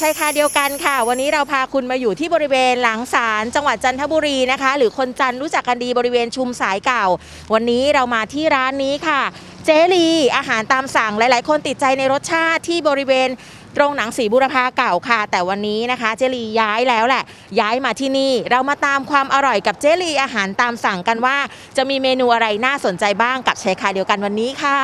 ชายคาเดียวกันค่ะ วันนี้เราพาคุณมาอยู่ที่บริเวณหลังศาลจังหวัดจันทบุรีนะคะ หรือคนจันทร์รู้จักกันดีบริเวณชุมสายเก่า วันนี้เรามาที่ร้านนี้ค่ะ เจลีอาหารตามสั่งหลาย ๆ คนติดใจในรสชาติที่บริเวณตรงหนังสีบุรพาเก่าค่ะ แต่วันนี้นะคะ เจลีย้ายแล้วแหละ ย้ายมาที่นี่ เรามาตามความอร่อยกับเจลีอาหารตามสั่งกันว่า จะมีเมนูอะไรน่าสนใจบ้างกับชายคาเดียวกันวันนี้ค่ะ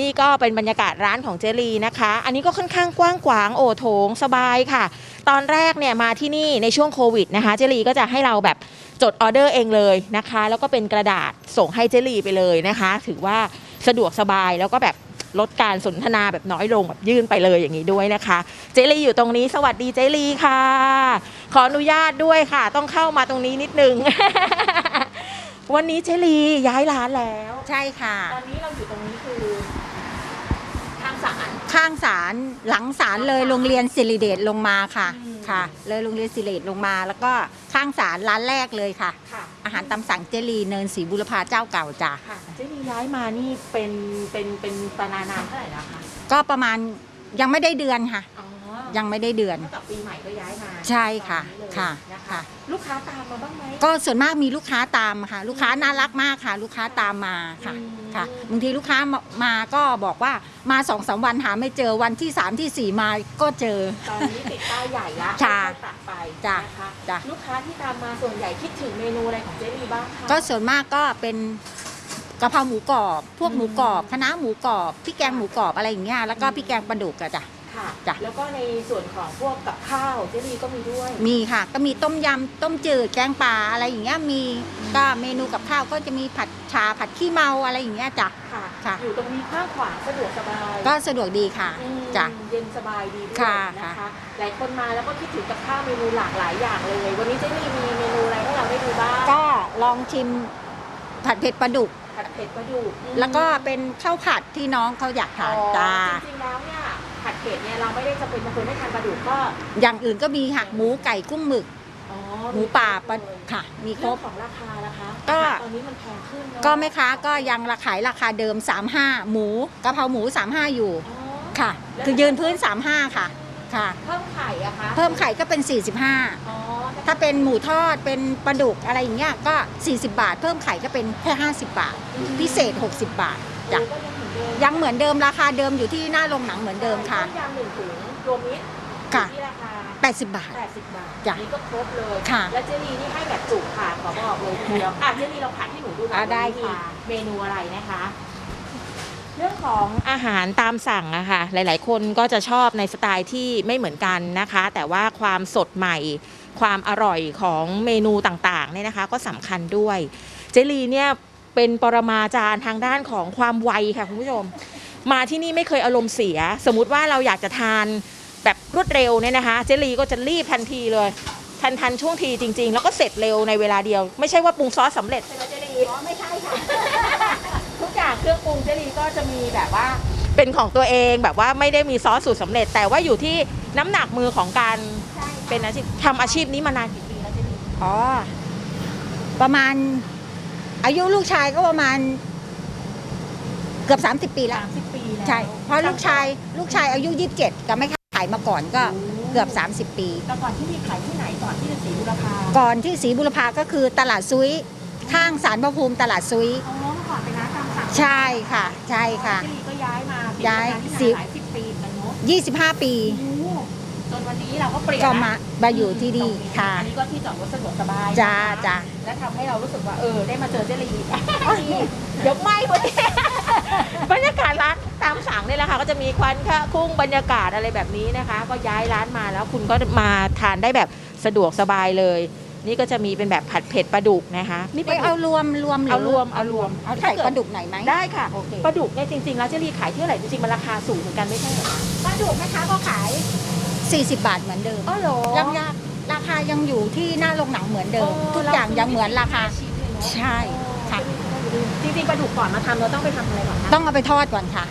นี่ก็เป็นบรรยากาศร้านของเจลีนะคะ อันนี้ก็ค่อนข้างกว้างขวางโอโถงสบายค่ะ ตอนแรกเนี่ยมาที่นี่ในช่วงโควิดนะคะ เจลีก็จะให้เราแบบจดออเดอร์เองเลยนะคะ แล้วก็เป็นกระดาษส่งให้เจลีไปเลยนะคะ ถือว่าสะดวกสบายแล้วก็แบบลดการสนทนาแบบน้อยลงแบบยื่นไปเลยอย่างนี้ด้วยนะคะ เจลีอยู่ตรงนี้สวัสดีเจลีค่ะ ขออนุญาตด้วยค่ะ ต้องเข้ามาตรงนี้นิดนึง วันนี้เจลีย้ายร้านแล้ว ใช่ค่ะ ตอนนี้เราอยู่ตรงนี้คือทางศาล ข้างศาลหลังศาลเลยโรงเรียนสิริเดชลงมาค่ะอืม ค่ะ เลยโรงเรียนสิริเดชลงมา แล้วก็ข้างศาลร้านแรกเลยค่ะ ค่ะ อาหารตามสั่งเจลีเนินศรีบุรพาเจ้าเก่าจ้ะค่ะเจนี่ย้ายมานี่เป็นเป็นเป็นปานานานเท่าไหร่แล้วคะก็ประมาณยังไม่ได้เดือนค่ะ อ๋อ ยังไม่ได้เดือนเท่ากับปีใหม่ก็ย้ายมาใช่ค่ะตอนนี้เลยค่ะนะคะ ค่ะ ลูกค้าตามมาบ้างไหม ก็ส่วนมากมีลูกค้าตามค่ะ ลูกค้าน่ารักมากค่ะ ลูกค้าตามมาค่ะอืม ค่ะบางทีลูกค้ามามาก็บอกว่ามาสองสามวันหาไม่เจอวันที่สามที่สี่มาก็เจอ ตอนนี้ติดป้ายใหญ่ละค่ะค่อยๆปรับไปจ้ะนะคะจ้ะ ลูกค้าที่ตามมาส่วนใหญ่คิดถึงเมนูอะไรของเจนี่บ้างคะ ก็ส่วนมากก็เป็นกะเพราหมูกรอบ พวกหมูกรอบคะน้าหมูกรอบพริกแกงหมูกรอบอะไรอย่างเงี้ยแล้วก็พริกแกงปลาดุกอะจ้ะ ค่ะ จ้ะ แล้วก็ในส่วนของพวกกับข้าวเจนี่ก็มีด้วย มีค่ะ ก็มีต้มยำต้มจืดแกงป่าอะไรอย่างเงี้ยมีก็เมนูกับข้าวก็จะมีผัดชาผัดขี้เมาอะไรอย่างเงี้ยจ้ะ ค่ะ ค่ะ อยู่ตรงนี้ข้างขวางสะดวกสบายก็สะดวกดีค่ะอืมจ้ะ เย็นสบายดีด้วยค่ะนะค่ะ คะ หลายคนมาแล้วก็คิดถึงกับข้าวเมนูหลากหลายอย่างเลย วันนี้เจนี่มีเมนูอะไรให้เราได้ดูบ้างก็ลองชิมผัดเผ็ดปลาดุก ผัดเผ็ดปลาดุกอืมแล้วก็เป็นข้าวผัดที่น้องเขาอยากทานอ๋อจ้า จริงๆแล้วเนี่ย ผัดเผ็ดเนี่ยเราไม่ได้จะเป็นคนไม่ทานปลาดุกก็อย่างอื่นก็มีค่ะหมูไก่กุ้งหมึก อ๋อหมูป่าปลาเลยค่ะ มีครเรื่อบ งของราคานะคะก็ ตอนนี้มันแพงขึ้นเนอะก็แม่ค้าก็ยังราขายราคาเดิม 35 หมูกะเพราหมู 35 อยู่อ๋อค่ะ คือยืนพื้น 35 ค่ะค่ะ เพิ่มไข่อะคะเพิ่มไข่ก็เป็นอ๋อ45ถ้าเป็นหมูทอดเป็นปลาดุกอะไรอย่างเงี้ยก็ 40 บาท เพิ่มไข่ก็เป็นแค่50 บาท พิเศษ 60 บาทจ้ะก็ยังเหมือนเดิม ยังเหมือนเดิมราคาเดิมอยู่ที่หน้าโรงหนังเหมือนเดิมค่ะต้มยำหนึ่งถุงรวมมิตรค่ะอยู่ที่ราคา 80 บาท 80 บาทจ้ะนี่ก็ครบเลยค่ะแล้วเจลีนี่ให้แบบจุกค่ะขอบอกเลยทีเดียวอะเจลีเราผัดให้หนูดูหน่อยอะได้ว่ามีค่ะ เมนูอะไรนะคะ เรื่องของอาหารตามสั่งอะค่ะ หลาย ๆ คนก็จะชอบในสไตล์ที่ไม่เหมือนกันนะคะ แต่ว่าความสดใหม่ ความอร่อยของเมนูต่าง ๆ เนี่ยนะคะ ก็สำคัญด้วย เจลีเนี่ย เป็นปรมาจารย์ทางด้านของความไวค่ะคุณผู้ชม มาที่นี่ไม่เคยอารมณ์เสีย สมมุติว่าเราอยากจะทานแบบรวดเร็วเนี่ยนะคะ เจลีก็จะรีบทันทีเลย ทันทันช่วงทีจริง ๆ แล้วก็เสร็จเร็วในเวลาเดียว ไม่ใช่ว่าปรุงซอสสำเร็จใช่ไหมเจลีอ๋อไม่ใช่ค่ะทุกอย่างเครื่องปรุงเจลีก็จะมีแบบว่าเป็นของตัวเองแบบว่าไม่ได้มีซอสสูตรสำเร็จ แต่ว่าอยู่ที่น้ำหนักมือของการเป็นอาชีพทำอาชีพนี้มานานกี่ปีแล้วเจลีอ๋อประมาณ อายุลูกชายก็ประมาณ เกือบ 30 ปีแล้วสามสิบปีแล้วใช่เพราะลูกชายลูกชายอายุ 27 ก็ไม่ขายมาก่อนก็เกือบ 30 ปี แต่ก่อนที่มีขายที่ไหนก่อนที่จะสีบุรพาก่อนที่ศรีบุรพาก็คือตลาดซุยข้างศาลพระภูมิตลาดซุยอ๋อเมื่อก่อนเป็นร้านตามสั่งใช่ค่ะ ใช่ค่ะเจลีก็ย้ายมาย้ายเป็นสิร้นที่หลายสิบปีเหมือนกันเนาะ25 ปีโอ้โหจ นวันนี้เราก็เปลี่ยนก็นะมามาอยู่ที่นี่ค่ะ อันนี้ก็ที่จอดรถสะดวกสบายจ้านะคะจ้าและทำให้เรารู้สึกว่าเออได้มาเจอเจลีอีกเดี๋ยวไหม่หมดเลยบรรยากาศร้านตามสั่งนี่แหละค่ะก็จะมีควันค่ะคุ้งบรรยากาศอะไรแบบนี้นะคะ ก็ย้ายร้านมาแล้วคุณก็มาทานได้แบบสะดวกสบายเลย นี่ก็จะมีเป็นแบบผัดเผ็ดปลาดุกนะคะนี่ปไปลาดุเอากรวมรวมหเอารวมเอารวมเอาไข่ปลาดุกไหนอยไหมได้ค่ะโอเคปลาดุกเนี่ยจริงๆแล้วเจลีขายที่เท่าไหร่จริงๆมันราคาสูงเหมือนกันไม่ใช่เหรอปลาดุกแม่ค้าก็ขาย 40 บาทเหมือนเดิมอ๋อเหรอยังยังราคายังอยู่ที่หน้าโรงหนังเหมือนเดิมทุกอย่างยังเหมือนราคา ใช่ค่ะ จริงๆปลาดุกก่อนมาทำเราต้องไปทำอะไรก่อนคะต้องเอาไปทอดก่อนค่ะ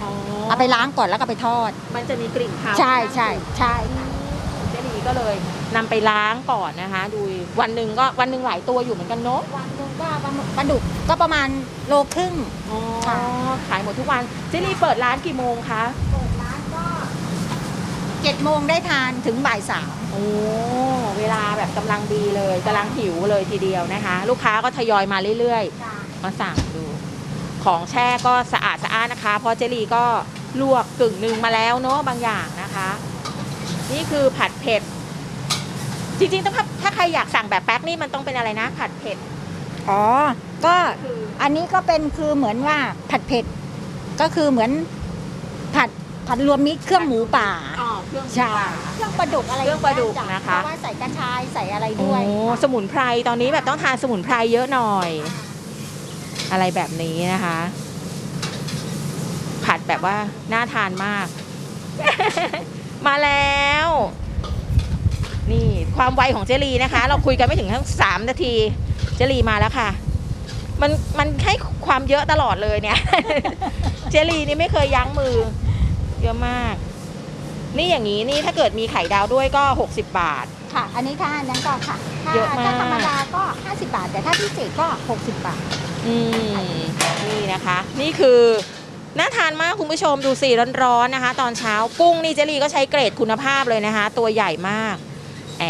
เอาไปล้างก่อนแล้วก็ไปทอด มันจะมีกลิ่นคาวใช่ใช่ใช่เจลีก็เลยนำไปล้างก่อนนะคะ ดูวันหนึ่งก็วันหนึ่งหลายตัวอยู่เหมือนกันเนาะวันหนึงก็ปลาดุกก็ประมาณโลครึ่ง อ๋อค่ะ ขายหมดทุกวันเจลีเปิดร้านกี่โมงคะเปิดร้านก็ เจ็ดโมงได้ทานถึงบ่ายสาม โอ้เวลาแบบกำลังดีเลยกำลังหิวเลยทีเดียวนะคะ ลูกค้าก็ทยอยมาเรื่อยๆมาสั่งดู ของแช่ก็สะอาดสะอาดนะคะ เพราะเจลีก็ลวกกึ่งหนึ่งมาแล้วเนาะบางอย่างนะคะ นี่คือผัดเผ็ด จริงๆต้องถ้าถ้าใครอยากสั่งแบบแป๊กนี่มันต้องเป็นอะไรนะ ผัดเผ็ด อ๋อ ก็คืออันนี้ก็เป็นคือเหมือนว่าผัดเผ็ด ก็คือเหมือนผัดผัดรวมมิตรเครื่องหมูป่า อ๋อ เครื่องใช่ เครื่องปลาดุกอะไรเครื่องปลาดุกจ้นะคะ เพราะว่าใส่กระชายใส่อะไรโอ้ด้วยสมุนไพรตอนนี้แบบต้องทานสมุนไพรเยอะหน่อย อะไรแบบนี้นะคะ ผัดแบบว่าน่าทานมาก มาแล้ว นี่ความไวของเจลีนะคะ เราคุยกันไม่ถึงทั้งสามนาที เจลีมาแล้วค่ะ มันมันให้ความเยอะตลอดเลยเนี่ย เจลีนี่ไม่เคยยั้งมือ เยอะมาก นี่อย่างนี้นี่ถ้าเกิดมีไข่ดาวด้วยก็ 60 บาท ค่ะ อันนี้ถ้าอันนั้นก็ค่ะ ถ้าเยอะมาก ถ้าธรรมดาก็ 50 บาท แต่ถ้าพิเศษก็ 60 บาท อืมนี่นะคะ นี่คือน่าทานมากคุณผู้ชมดูสิร้อนๆนะคะ ตอนเช้ากุ้งนี่เจลีก็ใช้เกรดคุณภาพเลยนะคะ ตัวใหญ่มากแอ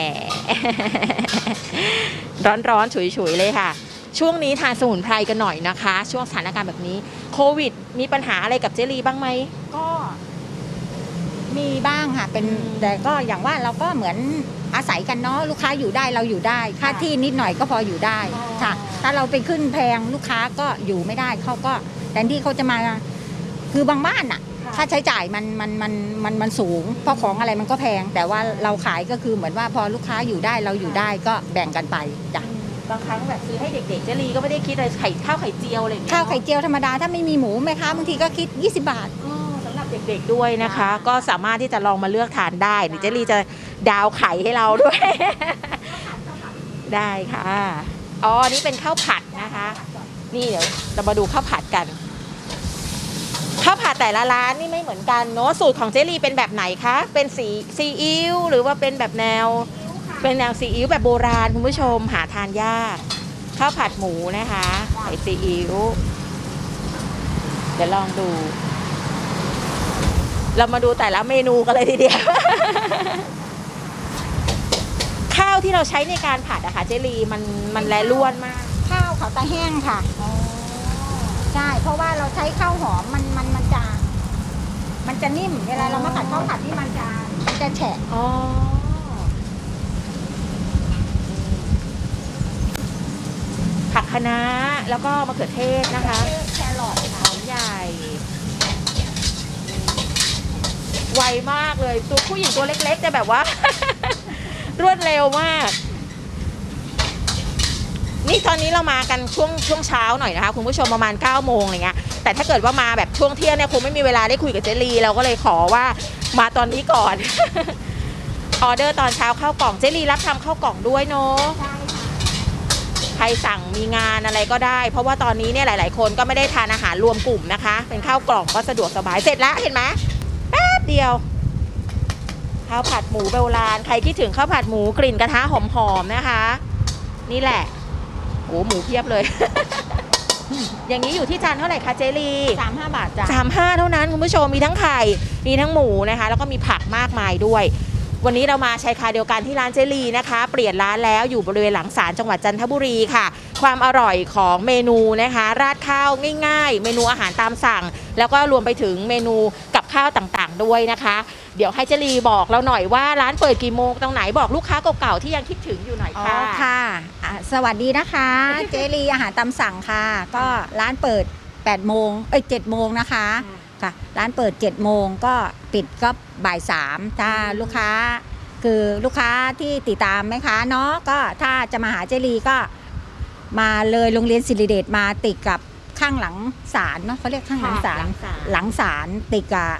บร้อนๆฉุยๆเลยค่ะ ช่วงนี้ทานสมุนไพรกันหน่อยนะคะ ช่วงสถานการณ์แบบนี้โควิด มีปัญหาอะไรกับเจลีบ้างไหม ก็ มีบ้างค่ะเป็นอืมแต่ก็อย่างว่าเราก็เหมือนอาศัยกันเนาะลูกค้าอยู่ได้เราอยู่ได้ ค่าค่ะที่นิดหน่อยก็พออยู่ได้อ๋อค่ะ ถ้าเราไปขึ้นแพงลูกค้าก็อยู่ไม่ได้เขาก็แทนที่เขาจะมาคือบางบ้านอะค่าใช้จ่ายมันมันมันมันมันสูง เพราะของอะไรมันก็แพง แต่ว่าเราขายก็คือเหมือนว่าพอลูกค้าอยู่ได้เราอยู่ได้ก็แบ่งกันไปจ้ะบางครั้งแบบซื้อให้เด็กๆเจลีก็ไม่ได้คิดอะไรไข่ข้าวไข่เจียวอะไรอย่างเงี้ยข้าวเนอะไข่เจียวธรรมดาถ้าไม่มีหมูแม่ค้าบางทีก็คิด 20 บาทอ๋อสำหรับ เด็กๆด้วยนะคะค่ะก็สามารถที่จะลองมาเลือกทานได้เดี๋ยวเจลีจะดาวไข่ให้เราด้วย ได้ค่ะ อ๋อ นี่เป็นข้าวผัดนะคะ นี่เดี๋ยวเรามาดูข้าวผัดกันข้าวผัดแต่ละร้านนี่ไม่เหมือนกันเนาะสูตรของเจลีเป็นแบบไหนคะ เป็นสีซีอิ๊วหรือว่าเป็นแบบแนว เป็นแนวซีอิ๊วแบบโบราณคุณผู้ชมหาทานยากข้าวผัดหมูนะคะใส่ซีอิ๊วเดี๋ยวลองดู เรามาดูแต่ละเมนูกันเลยทีเดียว ข้าวที่เราใช้ในการผัดอะค่ะเจลีมันมันแลล้วนมาก ข้าวเขาตาแห้งค่ะใช่เพราะว่าเราใช้ข้าวหอมมันมันมันจะมันจะนิ่มเวลาเรามาผัดข้าวผัดนี่มันจะมันจะแฉะอ๋อผักคะน้าแล้วก็มะเขือเทศนะคะแครอทหอมใหญ่ ไวมากเลย ตัวผู้หญิงตัวเล็กๆจะแบบว่า รวดเร็วมาก นี่ตอนนี้เรามากันช่วงช่วงเช้าหน่อยนะคะ คุณผู้ชมประมาณ9ก้าโมงอะไรเงี้ยแต่ถ้าเกิดว่ามาแบบช่วงเที่ยงเนี่ยคงไม่มีเวลาได้คุยกับเจลีเราก็เลยขอว่ามาตอนนี้ก่อน ออเดอร์ตอนเช้าเข้ากล่องเจลีรับทำเข้ากล่องด้วยเนาะใครสั่งมีงานอะไรก็ได้ เพราะว่าตอนนี้เนี่ยหลาย ๆ คนก็ไม่ได้ทานอาหารรวมกลุ่มนะคะ เป็นข้าวกล่องก็สะดวกสบายเสร็จแล้วเห็นไหม เดียวข้าวผัดหมูโบราณ ใครคิดถึงข้าวผัดหมูกลิ่นกระทะหอมๆนะคะ นี่แหละโอ้หมูเพียบเลย อย่างนี้อยู่ที่จานเท่าไหร่คะเจลีสามห้าบาทจ้ะสามห้าเท่านั้นคุณผู้ชมมีทั้งไข่ มีทั้งหมูนะคะ แล้วก็มีผักมากมายด้วย วันนี้เรามาชายคาเดียวกันที่ร้านเจลีนะคะ เปลี่ยนร้านแล้วอยู่บริเวณหลังศาลจังหวัดจันทบุรีค่ะ ความอร่อยของเมนูนะคะ ราดข้าวง่าย ๆ เมนูอาหารตามสั่ง แล้วก็รวมไปถึงเมนูกับ ข้าวต่างๆ ด้วยนะคะ เดี๋ยวให้เจลีบอกเราหน่อยว่าร้านเปิดกี่โมงตรงไหนบอกลูกค้าเก่าๆที่ยังคิดถึงอยู่หน่อยอ๋อค่ะ ค่ะอะ สวัสดีนะคะ เจลีอาหารตามสั่งค่ะ ก็ร้านเปิด8โมงเอ้ย7โมงนะคะค่ะ ร้านเปิด7โมงก็ปิดก็บ่าย3ถ้าลูกค้า คือลูกค้าที่ติดตามไหมคะเนาะก็ถ้าจะมาหาเจลีก็มาเลยโรงเรียนศิริเดชมาติดกับ ข้างหลังศาลเนาะเขาเรียกข้างหลังศาลหลังศาลติดกับ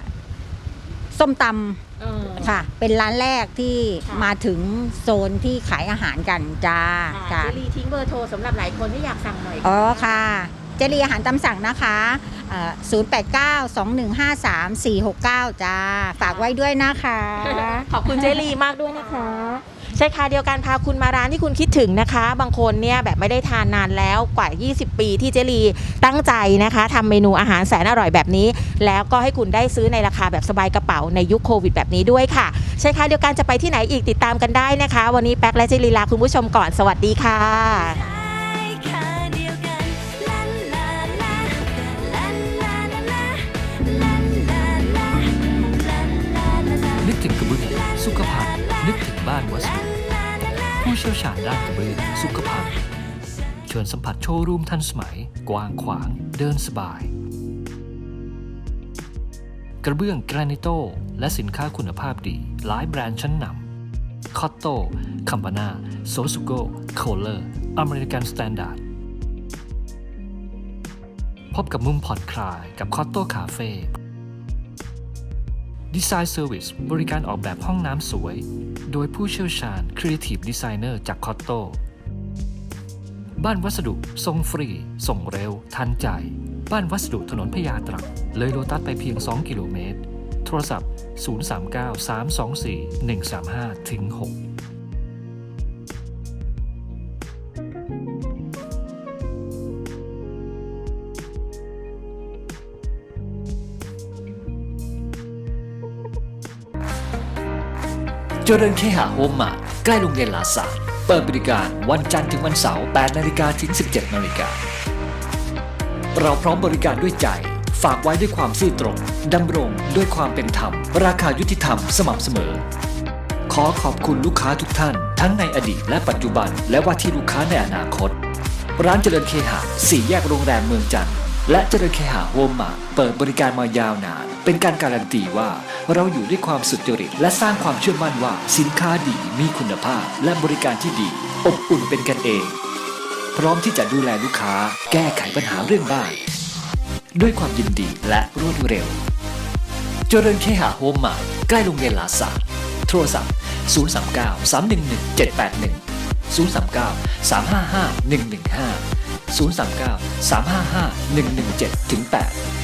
ส้มตำเออค่ะ เป็นร้านแรกที่ค่ะมาถึงโซนที่ขายอาหารกันจ้าค่ะจ้าเจลีทิ้งเบอร์โทรสำหรับหลายคนที่อยากสั่งหน่อยอ๋อค่ะ เจรีอาหารตามสั่งนะคะศูนย์แปดเก้าสองหนึ่งห้าสามสี่หกเก้าจ้า ฝากไว้ด้วยนะคะ ขอบคุณเจลีมากด้วยนะคะ ใช่ค่ะเดียวกันพาคุณมาร้านที่คุณคิดถึงนะคะ บางคนเนี่ยแบบไม่ได้ทานนานแล้วกว่า 20 ปีที่เจลีตั้งใจนะคะทำเมนูอาหารแสนอร่อยแบบนี้ แล้วก็ให้คุณได้ซื้อในราคาแบบสบายกระเป๋าในยุคโควิดแบบนี้ด้วยค่ะ ใช่ค่ะเดียวกันจะไปที่ไหนอีกติดตามกันได้นะคะ วันนี้แป๊กและเจลีลาคุณผู้ชมก่อนสวัสดีค่ะ นึกถึงกระเบื้อกสุขภัณฑ์นึกถึงบ้านวัสุ ชี่ยวชาญด้านกระเบื้องสุขภัณฑ์เชิญสัมผัสโชว์รูมทันสมัย กว้างขวาง เดินสบาย กระเบื้องแกรนิโตและสินค้าคุณภาพดี หลายแบรนด์ชั้นนำคอตโต้คัมปานาโซซุโกโคเลอร์อเมริกันสแตนดาร์ดพบกับมุมผ่อนคลายกับคอตโตคาเฟ่ Design Service บริการออกแบบห้องน้ำสวย โดยผู้เชี่ยวชาญ Creative Designer จากคอตโต บ้านวัสดุส่งฟรี ส่งเร็ว ทันใจ บ้านวัสดุถนนพญาตรังเลยโลตัสไปเพียง 2 กิโลเมตร โทรศัพท์ 039 324 135ถึง6 เจริญเคหะโฮมมาร์ทใกล้โรงเรียนลาซาเปิดบริการวันจันทร์ถึงวันเสาร์8นาฬิกาถึง 17นาฬิกาเราพร้อมบริการด้วยใจ ฝากไว้ด้วยความซื่อตรงดำรงด้วยความเป็นธรรม ราคายุติธรรมสม่ำเสมอ ขอขอบคุณลูกค้าทุกท่าน ทั้งในอดีตและปัจจุบัน และว่าที่ลูกค้าในอนาคต ร้านเจริญเคหะสี่แยกโรงแรมเมืองจันทร์ และเจริญเคหะโฮมมาเปิดบริการมายาวนาน เป็นการการันตีว่าเราอยู่ด้วยความสุจริต และสร้างความเชื่อมั่นว่าสินค้าดีมีคุณภาพ และบริการที่ดี อบอุ่นเป็นกันเอง พร้อมที่จะดูแลลูกค้า แก้ไขปัญหาเรื่องบ้าน ด้วยความยินดีและรวดเร็ว เจริญเคหะโฮมมาใกล้โรงเรียนลาซาร์โทรศัพท์ 039 311 781 039 355 115 039 355 117ถึง8